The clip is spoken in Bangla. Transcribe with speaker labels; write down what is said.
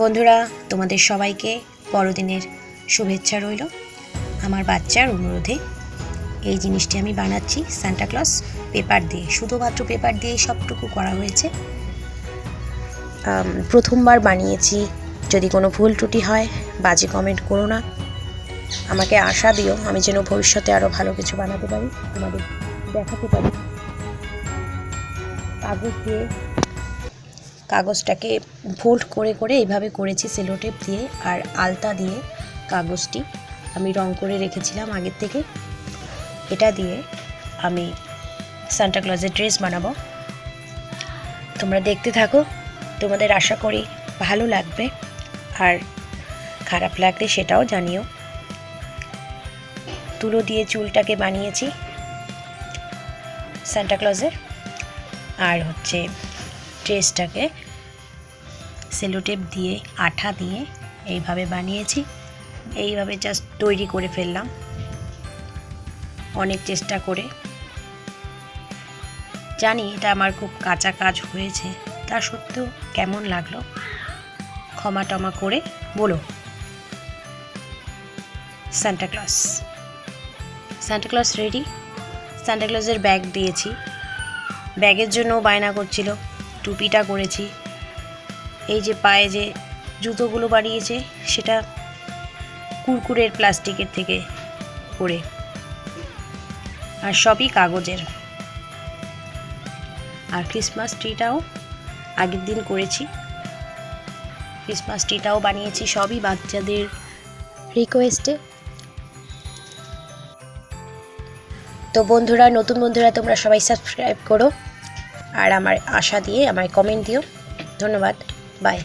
Speaker 1: বন্ধুরা, তোমাদের সবাইকে বড়দিনের শুভেচ্ছা রইল। আমার বাচ্চার অনুরোধে এই জিনিসটি আমি বানাচ্ছি সান্টাক্লস পেপার দিয়ে। শুধুমাত্র পেপার দিয়েই সবটুকু করা হয়েছে। প্রথমবার বানিয়েছি, যদি কোনো ভুল ত্রুটি হয়, বাজে কমেন্ট করো না। আমাকে আশা দিও, আমি যেন ভবিষ্যতে আরও ভালো কিছু বানাতে পারি, তোমাদের দেখাতে পারি। কাগজ দিয়ে কাগজটাকে ফোল্ড করে করে এইভাবে করেছি সেলোটেপ দিয়ে আর আলতা দিয়ে কাগজটি আমি রং করে রেখেছিলাম আগের থেকে। এটা দিয়ে আমি সান্টাক্লজের ড্রেস বানাবো। তোমরা দেখতে থাকো, তোমাদের আশা করি ভালো লাগবে আর খারাপ লাগলে সেটাও জানিও। তুলো দিয়ে চুলটাকে বানিয়েছি সান্টাক্লজের আর হচ্ছে ড্রেসটাকে সেলোটেপ দিয়ে, আঠা দিয়ে এইভাবে বানিয়েছি। এইভাবে জাস্ট তৈরি করে ফেললাম। অনেক চেষ্টা করে। জানি এটা আমার খুব কাঁচা কাজ হয়েছে। তা সত্ত্বেও কেমন লাগল? ক্ষমা টমা করে বলো। Santa Claus Santa Claus ready সান্টাক্লসের bag দিয়েছি। ব্যাগের জন্য বায়না করছিল। টুপিটা করেছি এই যে পায়ে যে জুতোগুলো বানিয়েছে সেটা কুরকুরের প্লাস্টিকের থেকে করে আর সবই কাগজের। আর ক্রিসমাস ট্রিটাও আগের দিন করেছি। ক্রিসমাস ট্রিটাও বানিয়েছি, সবই বাচ্চাদের রিকোয়েস্টে তো বন্ধুরা, নতুন বন্ধুরা, তোমরা সবাই সাবস্ক্রাইব করো। আর আমার আশা দিয়ে আমার কমেন্ট দিও। ধন্যবাদ। বাই